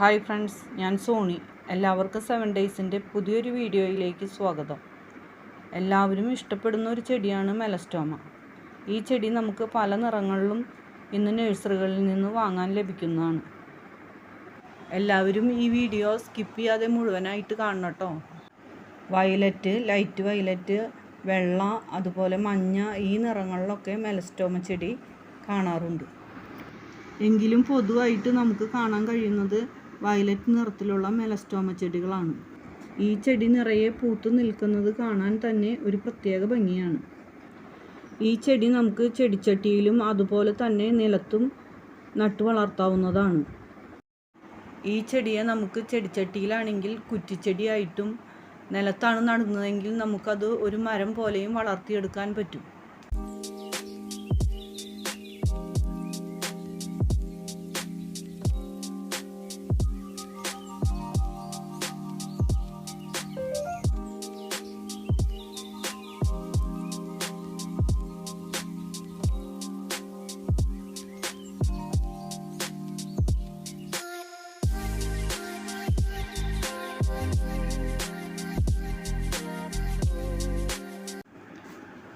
Hi friends ഞാൻ സോണി. എല്ലാവർക്കും seven ഡേയ്സിന്റെ പുതിയൊരു വീഡിയോയിലേക്ക് സ്വാഗതം. എല്ലാവരും ഇഷ്ടപ്പെടുന്ന ഒരു ചെടിയാണ് മെലസ്റ്റോമ. ഈ ചെടി നമുക്ക് പല നിറങ്ങളിലും ഇന്ന് നഴ്സറികളിൽ നിന്ന് വാങ്ങാൻ ലഭിക്കുന്നതാണ്. എല്ലാവരും ഈ വീഡിയോ സ്കിപ്പ് ചെയ്യാതെ മുഴുവനായിട്ട് കാണണം കേട്ടോ. വയലറ്റ് ലൈറ്റ് വയലറ്റ് വെള്ള അതുപോലെ മഞ്ഞ ഈ നിറങ്ങളിലൊക്കെ മെലസ്റ്റോമ ചെടി കാണാറുണ്ട്. എങ്കിലും പൊതുവായിട്ട് നമുക്ക് കാണാൻ കഴിയുന്നത് വയലറ്റ് നിറത്തിലുള്ള മെലസ്റ്റോമ ചെടികളാണ്. ഈ ചെടി നിറയെ പൂത്തു നിൽക്കുന്നത് കാണാൻ തന്നെ ഒരു പ്രത്യേക ഭംഗിയാണ്. ഈ ചെടി നമുക്ക് ചെടിച്ചട്ടിയിലും അതുപോലെ തന്നെ നിലത്തും നട്ടു വളർത്താവുന്നതാണ്. ഈ ചെടിയെ നമുക്ക് ചെടിച്ചട്ടിയിലാണെങ്കിൽ കുറ്റിച്ചെടിയായിട്ടും നിലത്താണ് നടുന്നതെങ്കിൽ നമുക്കത് ഒരു മരം പോലെയും വളർത്തിയെടുക്കാൻ പറ്റും.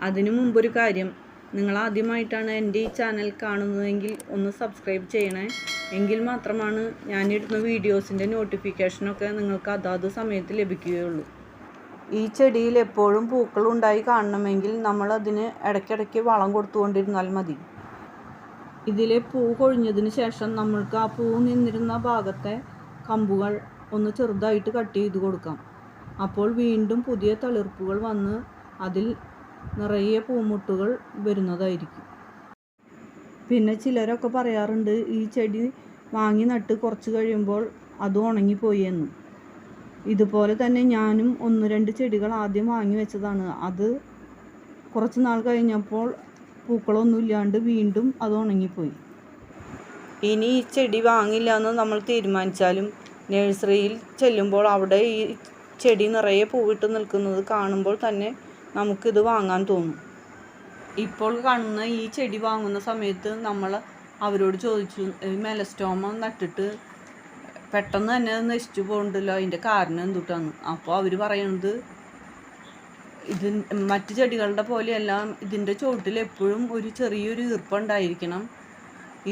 അതിനു മുമ്പൊരു കാര്യം. നിങ്ങൾ ആദ്യമായിട്ടാണ് എന്റെ ഈ ചാനൽ കാണുന്നതെങ്കിൽ ഒന്ന് സബ്സ്ക്രൈബ് ചെയ്യണേ. എങ്കിൽ മാത്രമാണ് ഞാനിടുന്ന വീഡിയോസിന്റെ നോട്ടിഫിക്കേഷനൊക്കെ നിങ്ങൾക്ക് അതാത് സമയത്ത് ലഭിക്കുകയുള്ളൂ. ഈ ചെടിയിൽ എപ്പോഴും പൂക്കൾ ഉണ്ടായി കാണണമെങ്കിൽ നമ്മൾ അതിന് ഇടയ്ക്കിടയ്ക്ക് വളം കൊടുത്തുകൊണ്ടിരുന്നാൽ മതി. ഇതിലെ പൂ കൊഴിഞ്ഞതിന് ശേഷം നമ്മൾക്ക് ആ പൂ നിന്നിരുന്ന ഭാഗത്തെ കമ്പുകൾ ഒന്ന് ചെറുതായിട്ട് കട്ട് ചെയ്ത് കൊടുക്കാം. അപ്പോൾ വീണ്ടും പുതിയ തളിർപ്പുകൾ വന്ന് അതിൽ നിറയെ പൂമുട്ടുകൾ വരുന്നതായിരിക്കും. പിന്നെ ചിലരൊക്കെ പറയാറുണ്ട് ഈ ചെടി വാങ്ങി നട്ട് കുറച്ച് കഴിയുമ്പോൾ അത് ഉണങ്ങിപ്പോയി എന്ന്. ഇതുപോലെ തന്നെ ഞാനും ഒന്ന് രണ്ട് ചെടികൾ ആദ്യം വാങ്ങി വെച്ചതാണ്. അത് കുറച്ച് നാൾ കഴിഞ്ഞപ്പോൾ പൂക്കളൊന്നും ഇല്ലാണ്ട് വീണ്ടും അത് ഉണങ്ങിപ്പോയി. ഇനി ഈ ചെടി വാങ്ങില്ല എന്ന് നമ്മൾ തീരുമാനിച്ചാലും നഴ്സറിയിൽ ചെല്ലുമ്പോൾ അവിടെ ഈ ചെടി നിറയെ പൂവിട്ട് നിൽക്കുന്നത് കാണുമ്പോൾ തന്നെ നമുക്കിത് വാങ്ങാൻ തോന്നും. ഇപ്പോൾ കാണുന്ന ഈ ചെടി വാങ്ങുന്ന സമയത്ത് നമ്മൾ അവരോട് ചോദിച്ചു മെലസ്റ്റോമ നട്ടിട്ട് പെട്ടെന്ന് തന്നെ നശിച്ചു പോകണ്ടല്ലോ അതിന്റെ കാരണം എന്തുട്ടാന്ന്? അപ്പോൾ അവർ പറയുന്നത് ഇത് മറ്റ് ചെടികളുടെ പോലെയല്ല ഇതിന്റെ ചുവട്ടിൽ എപ്പോഴും ഒരു ചെറിയൊരു ഈർപ്പുണ്ടായിരിക്കണം.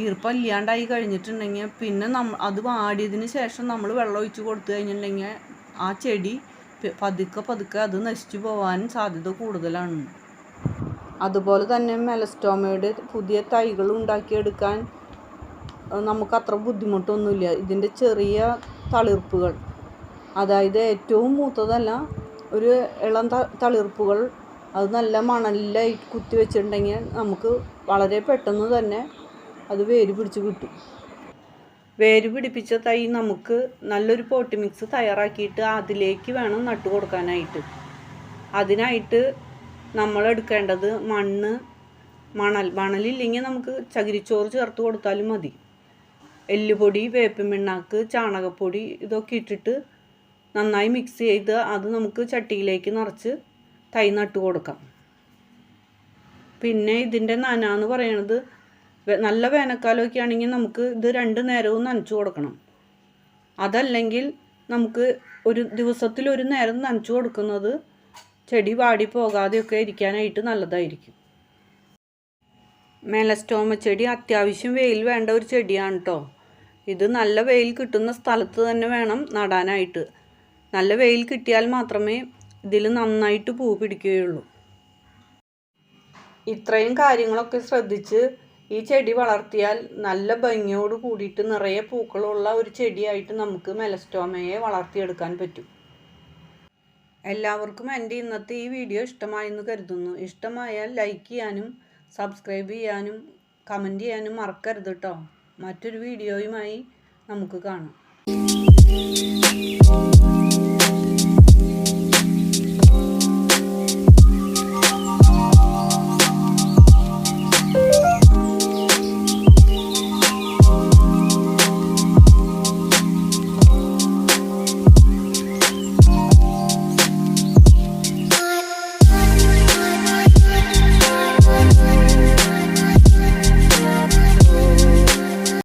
ഈർപ്പം ഇല്ലാണ്ടായി കഴിഞ്ഞിട്ടുണ്ടെങ്കിൽ പിന്നെ നമ്മൾ അത് വാടിയതിന് ശേഷം നമ്മൾ വെള്ളം ഒഴിച്ച് കൊടുത്തു കഴിഞ്ഞിട്ടുണ്ടെങ്കിൽ ആ ചെടി പതുക്കെ പതുക്കെ അത് നശിച്ചു പോകാനും സാധ്യത കൂടുതലാണ്. അതുപോലെ തന്നെ മെലസ്റ്റോമയുടെ പുതിയ തൈകൾ ഉണ്ടാക്കിയെടുക്കാൻ നമുക്ക് അത്ര ബുദ്ധിമുട്ടൊന്നുമില്ല. ഇതിന്റെ ചെറിയ തളിർപ്പുകൾ അതായത് ഏറ്റവും മൂത്തതല്ല ഒരു ഇളം ത തളിർപ്പുകൾ അത് നല്ല മണലിലായി കുത്തി വെച്ചിട്ടുണ്ടെങ്കിൽ നമുക്ക് വളരെ പെട്ടെന്ന് തന്നെ അത് വേര് പിടിച്ച് കിട്ടും. വേര് പിടിപ്പിച്ച തൈ നമുക്ക് നല്ലൊരു പോട്ട് മിക്സ് തയ്യാറാക്കിയിട്ട് അതിലേക്ക് വേണം നട്ടു കൊടുക്കാനായിട്ട്. അതിനായിട്ട് നമ്മൾ എടുക്കേണ്ടത് മണ്ണ് മണൽ മണലില്ലെങ്കിൽ നമുക്ക് ചകിരിച്ചോറ് ചേർത്ത് കൊടുത്താലും മതി. എല്ലുപൊടി വേപ്പിൻ പിണ്ണാക്ക് ചാണകപ്പൊടി ഇതൊക്കെ ഇട്ടിട്ട് നന്നായി മിക്സ് ചെയ്ത് അത് നമുക്ക് ചട്ടിയിലേക്ക് നിറച്ച് തൈ നട്ടു കൊടുക്കാം. പിന്നെ ഇതിന്റെ നന എന്ന് പറയണത് നല്ല വേനൽക്കാലമൊക്കെ ആണെങ്കിൽ നമുക്ക് ഇത് രണ്ട് നേരവും നനച്ചു കൊടുക്കണം. അതല്ലെങ്കിൽ നമുക്ക് ഒരു ദിവസത്തിൽ ഒരു നേരം നനച്ചു കൊടുക്കുന്നത് ചെടി വാടി പോകാതെയൊക്കെ ഇരിക്കാനായിട്ട് നല്ലതായിരിക്കും. മേലസ്റ്റോമ ചെടി അത്യാവശ്യം വെയിൽ വേണ്ട ഒരു ചെടിയാണ് കേട്ടോ ഇത് നല്ല വെയിൽ കിട്ടുന്ന സ്ഥലത്ത് തന്നെ വേണം നടാനായിട്ട്. നല്ല വെയിൽ കിട്ടിയാൽ മാത്രമേ ഇതിൽ നന്നായിട്ട് പൂ പിടിക്കുകയുള്ളൂ. ഇത്രയും കാര്യങ്ങളൊക്കെ ശ്രദ്ധിച്ച് ഈ ചെടി വളർത്തിയാൽ നല്ല ഭംഗിയോട് കൂടിയിട്ട് നിറയെ പൂക്കളുള്ള ഒരു ചെടിയായിട്ട് നമുക്ക് മെലസ്റ്റോമയെ വളർത്തിയെടുക്കാൻ പറ്റും. എല്ലാവർക്കും എന്റെ ഇന്നത്തെ ഈ വീഡിയോ ഇഷ്ടമായെന്ന് കരുതുന്നു. ഇഷ്ടമായാൽ ലൈക്ക് ചെയ്യാനും സബ്സ്ക്രൈബ് ചെയ്യാനും കമന്റ് ചെയ്യാനും മറക്കരുത് കേട്ടോ മറ്റൊരു വീഡിയോയുമായി നമുക്ക് കാണാം.